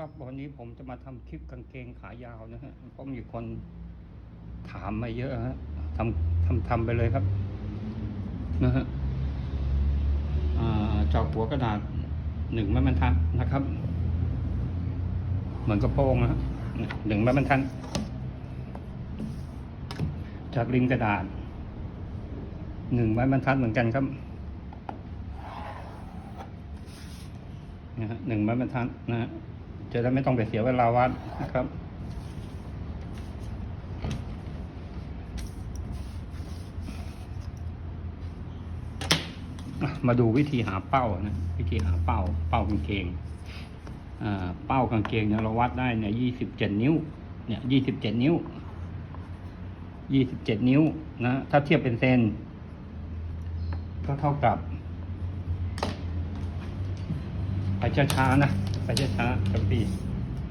ครับ วันนี้ผมจะมาทำคลิปกางเกงขายาวนะฮะเพราะมีคนถามมาเยอะฮะทำทำทำไปเลยครับนะฮะอ่าจอกหัวกระดาษหนึ่งไม้บรรทัดนะครับ เหมือนกระโปรงนะฮะหนึ่งไม้บรรทัดจากริมกระดาษหนึ่งไม้บรรทัดเหมือนกันครับนะฮะหนึ่งไม้บรรทัดนะฮะ จะได้ไม่ต้องไปเสียเวลาวัดนะครับมาดูวิธีหาเป้านะวิธีหาเป้า เป้ากางเกงเป้ากางเกงเนี่ยเราวัดได้เนี่ยยี่สิบเจ็ดนิ้ว เนี่ยยี่สิบเจ็ดนิ้วยี่สิบเจ็ดนิ้วนะถ้าเทียบเป็นเซนก็เท่ากับ ไปช้าๆนะ ไปช้าๆครับพี่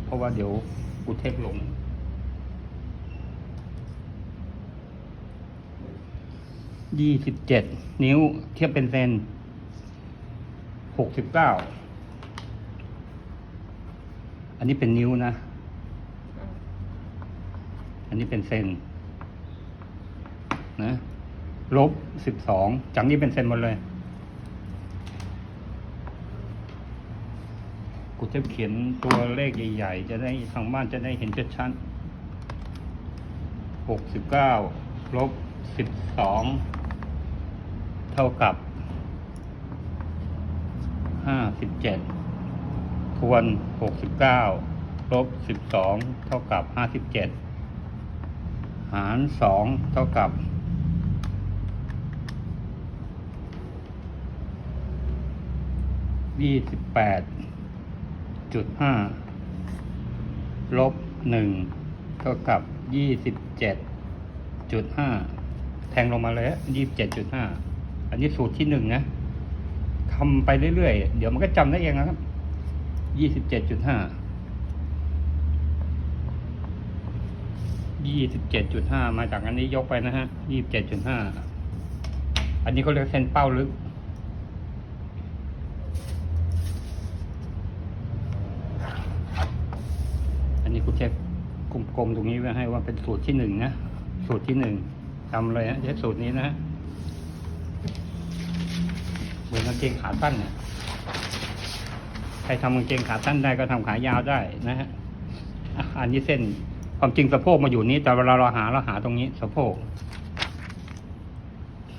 เพราะว่าเดี๋ยวกูเทปลงยี่สิบเจ็ดนิ้วเทียบเป็นเซนหกสิบเก้าอันนี้เป็นนิ้วนะ อันนี้เป็นเซนนะลบสิบสองจากนี้เป็นเซนหมดเลยูจะเขียนตัวเลขใหญ่ ๆ จะได้ทางบ้านจะได้เห็นชัดๆหกสิบเก้าลบสิบสองเท่ากับห้าสิบเจ็ดทวนหกสิบเก้าลบสิบสองเท่ากับห้าสิบเจ็ดหารสองเท่ากับยี่สิบแปด จุดห้าลบหนึ่งเท่ากับยี่สิบเจ็ดจุดห้าแทงลงมาเลยยี่สิบเจ็ดจุดห้าอันนี้สูตรที่หนึ่งนะทำไปเรื่อยๆ เดี๋ยวมันก็จำได้เองนะครับยี่สิบเจ็ดจุดห้ายี่สิบเจ็ดจุดห้ามาจากอันนี้ยกไปนะฮะยี่สิบเจ็ดจุดห้าอันนี้เขาเรียกเส้นเป้าลึก อันนี้ กูเช็คกลมๆตรงนี้ไว้ให้ว่าเป็นสูตรที่หนึ่งนะ สูตรที่หนึ่งจำเลยฮะใช้สูตรนี้นะเหมือนกางเกงขาสั้นเนี่ยใครทำกางเกงขาสั้นได้ก็ทำขายาวได้นะฮะอันนี้เส้นความจริงสะโพกมาอยู่นี้แต่เวลาเราหาเราหาตรงนี้ สะโพก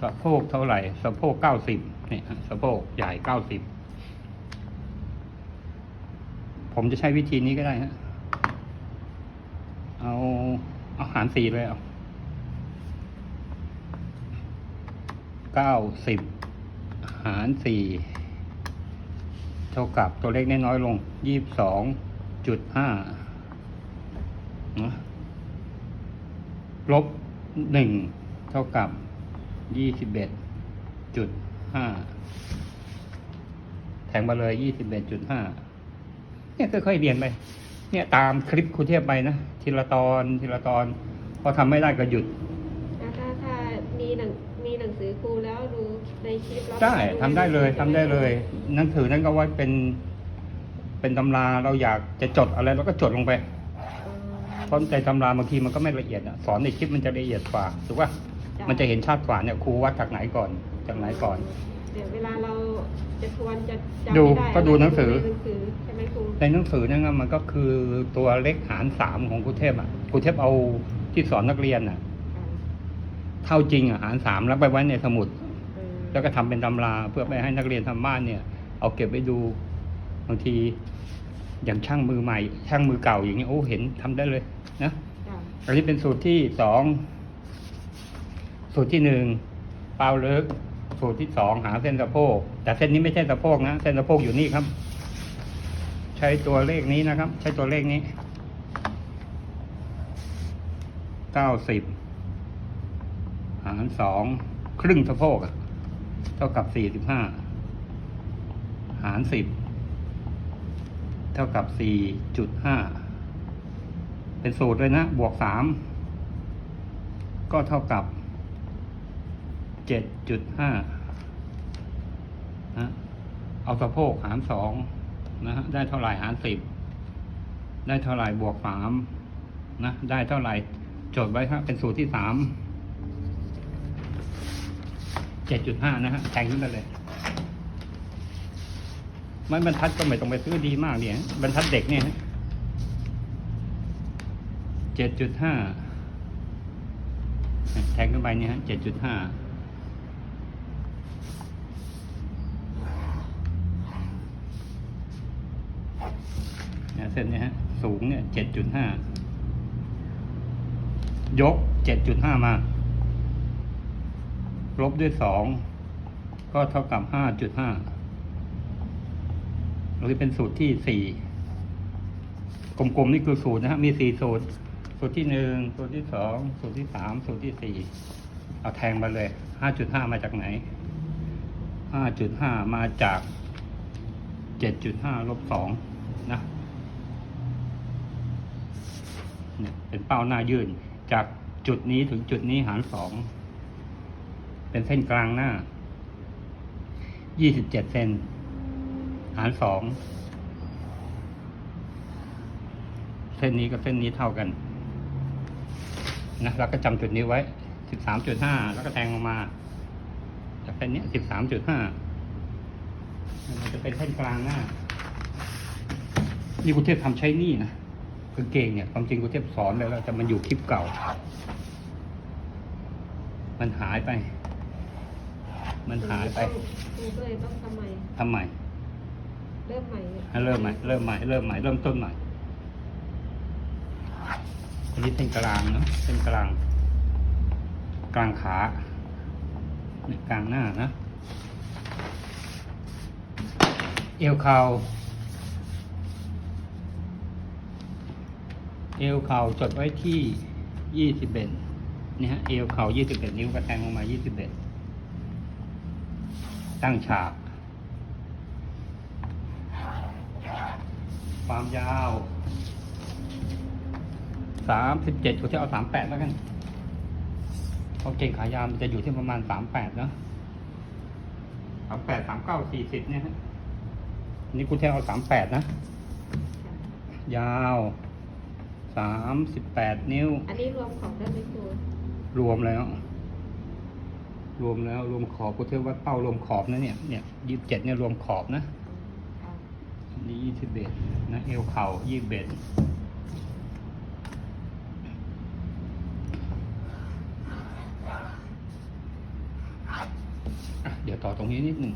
สะโพกเท่าไหร่ สะโพกเก้าสิบเนี่ยสะโพกใหญ่เก้าสิบผมจะใช้วิธีนี้ก็ได้ฮะ เอาเอาหารสี่เลยเอาเก้าสิบหารสี่เท่ากับตัวเลขน้อยลงยี่สิบสองจุดห้าลบหนึ่งเท่ากับยี่สิบเอ็ดจุดห้าแทงมาเลยยี่สิบเอ็ดจุดห้าเนี่ยค่อยๆเรียนไป เนี่ยตามคลิปครูเทียบไปนะทีละตอนทีละตอน พอทำไม่ได้ก็หยุดถ้าถ้าถ้ามีหนังมีหนังสือครูแล้วดูในคลิปแล้วได้ทำได้เลยทำได้เลย หนังสือนั้นก็ไว้เป็น เป็นตำราเราอยากจะจดอะไรเราก็จดลงไปเพราะในตำราบางทีมันก็ไม่ละเอียดอะสอนในคลิปมันจะละเอียดกว่าถูกป่ะมันจะเห็นชัดกว่าเนี่ยครูวัดจากไหนก่อนจากไหนก่อน เดี๋ยวเวลาเราจะทวนจะจำดูไม่ได้ก็ดูหนังสือ ในหนังสือ ใช่ไหมครูในหนังสือนั่นนะมันก็คือตัวเลขหารสามของครูเทพอะครูเทพเอาที่สอนนักเรียนอะ เท่าจริงอะหารสามแล้วไปไว้ในสมุดเออแล้วก็ทำเป็นตำราเพื่อไปให้นักเรียนทำบ้านเนี่ย เอาเก็บไว้ดูบางทีอย่างช่างมือใหม่ ช่างมือเก่าอย่างเงี้ยโอ้เห็นทำได้เลยนะจ้ะอันนี้เป็นสูตรที่สองสูตรที่หนึ่งเปล่าเลิกสูตรที่สองหาเส้นสะโพกแต่เส้นนี้ไม่ใช่สะโพกนะเส้นสะโพกอยู่นี่ครับ ใช้ตัวเลขนี้นะครับ ใช้ตัวเลขนี้เก้าสิบหารสองครึ่งสะโพกอะเท่ากับสี่สิบห้าหารสิบเท่ากับสี่จุดห้าเป็นสูตรเลยนะ บวกสามก็เท่ากับเจ็ดจุดห้าเอาสะโพกหารสอง นะฮะได้เท่าไหร่หารสิบได้เท่าไหร่บวกสามนะได้เท่าไหร่จดไว้ครับเป็นสูตรที่สามเจ็ดจุดห้านะฮะแทงขึ้นไปเลยไม้บรรทัดก็ไม่ต้องไปซื้อดีมากเนี่ยบรรทัดเด็กเนี่ยเจ็ดจุดห้าแทงขึ้นไปเนี่ยฮะเจ็ดจุดห้า นี่ยเส้นนี่ยฮะสูงเนี่ยเจ็ดจุดห้ายกเจ็ดจุดห้ามาลบด้วยสองก็เท่ากับห้าจุดห้าหรือเป็นสูตรที่สี่กลมๆนี่คือสูตรนะฮะมีสี่สูตร สูตรที่หนึ่งสูตรที่สองสูตรที่สามสูตรที่สี่เอาแทงมาเลยห้าจุดห้ามาจากไหนห้าจุดห้ามาจากเจ็ดจุดห้าลบสองนะ เนี่ยเป็นเป้าหน้ายื่น จากจุดนี้ถึงจุดนี้หารสอง เป็นเส้นกลางหน้า ยี่สิบเจ็ดเซนหารสอง เส้นนี้กับเส้นนี้เท่ากัน นะเราก็จำจุดนี้ไว้สิบสามจุดห้าแล้วก็แทงออกมา จากเส้นนี้สิบสามจุดห้ามันจะเป็นเส้นกลางหน้า นี่กุเทพทำใช้นี่นะ คือเก่งเนี่ยความจริงกุเทพสอนไปแล้วแต่มันอยู่คลิปเก่า มันหายไป มันหายไปครูก็เลยต้องทำใหม่ทำไมเริ่มใหม่นี่ยให้เริ่มใหม่เริ่มใหม่เริ่มใหม่เริ่มต้นใหม่อันนี้เส้นกลางเนาะเส้นกลาง กลางขาเนี่ยกลางหน้านะ เอวเข่า อวเข่าจดไว้ที่ยี่สิบเอ็ดนี่ฮะเอวเข่ายี่สิบเอ็ดนิ้วกระแทงลงมายี่สิบเอ็ดตั้งฉาก ความยาวสามสิบเจ็ดกูจะเอาสามแปดแล้วกันเพราะเก่งขายาวมันจะอยู่ที่ประมาณสามแปดเนาะสามแปดสามเก้าสี่สิบเนี่ยฮะนนี่กูจะเอาสามแปดนะ ยาว สามสิบแปดนิ้ว อันนี้รวมของได้ไหมครูรวมแล้ว รวมแล้วรวมขอบกูเทียบว่าเป้ารวมขอบนะเนี่ยเนี่ยยี่สิบเจ็ดเนี่ยรวมขอบนะค่ะอันนี้ยี่สิบเอ็ดนะเอวเข่ายี่สิบเอ็ดอะเดี๋ยวต่อตรงนี้นิดหนึ่ง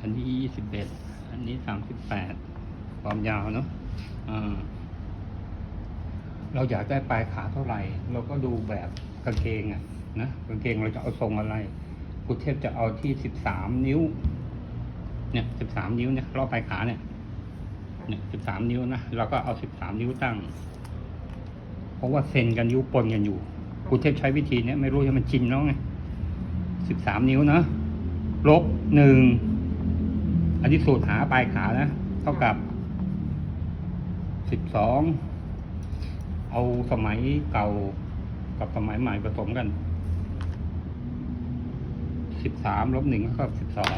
อันนี้ยี่สิบเอ็ดอันนี้สามสิบแปดความยาวเนาะอ่า เราอยากได้ปลายขาเท่าไหร่ เราก็ดูแบบกางเกงอะนะกางเกงเราจะเอาทรงอะไรกุเทพจะเอาที่สิบสามนิ้ว เนี่ยสิบสามนิ้วเนี่ยรอบปลายขาเนี่ยเนี่ยสิบสามนิ้วนะเราก็เอาสิบสามนิ้วตั้ง เพราะว่าเซนกันนิ้วปนกันอยู่กุเทพใช้วิธีเนี้ยไม่รู้จะมันจริงแล้วไงสิบสามนิ้วนะลบหนึ่งอันนี้สูตรหาปลายขานะ เท่ากับสิบสอง เอาสมัยเก่ากับสมัยใหม่ผสมกัน สิบสามลบหนึ่งก็สิบสอง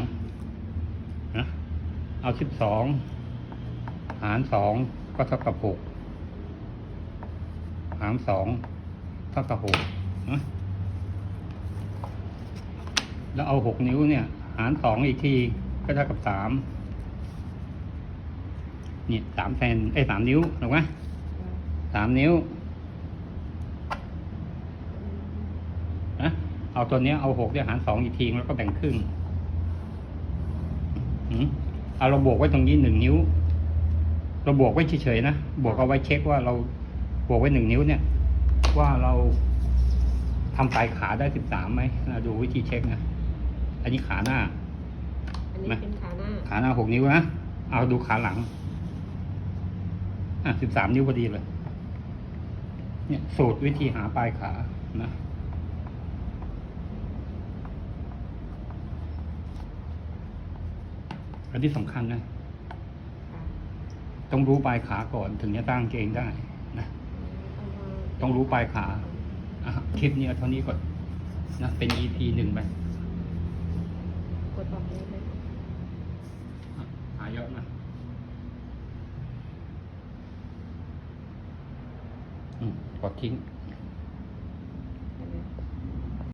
นะ เอาสิบสองหารสองก็เท่ากับหกหารสองเท่ากับหกนะแล้วเอาหกนิ้วเนี่ย หารสองอีกทีก็เท่ากับสามเนี่ยสามเซนไอ้สามนิ้วถูกไหม สามนิ้วนะเอาตัวเนี้ยเอาหกเนี่ยหารสองอีกทีแล้วก็แบ่งครึ่งอืมเอาเราบวกไว้ตรงนี้หนึ่งนิ้ว เราบวกไว้เฉยๆนะ บวกเอาไว้เช็คว่าเราบวกไว้หนึ่งนิ้วเนี่ย ว่าเราทำปลายขาได้สิบสามไหมเราดูวิธีเช็คนะ อันนี้ขาหน้า อันนี้มาเป็นขาหน้า ขาหน้าหกนิ้วนะ เอาดูขาหลัง อะสิบสามนิ้วพอดีเลย เนี่ยสูตรวิธีหาปลายขานะอันที่สำคัญนะค่ะต้องรู้ปลายขาก่อนถึงจะตั้งเกงได้นะเอามาต้องรู้ปลายขาอะคลิปนี้เอาเท่านี้ก่อนนะเป็น EP หนึ่งไปกดออกเลยไหมอะหาเยอะนะ อืมกดทิ้ง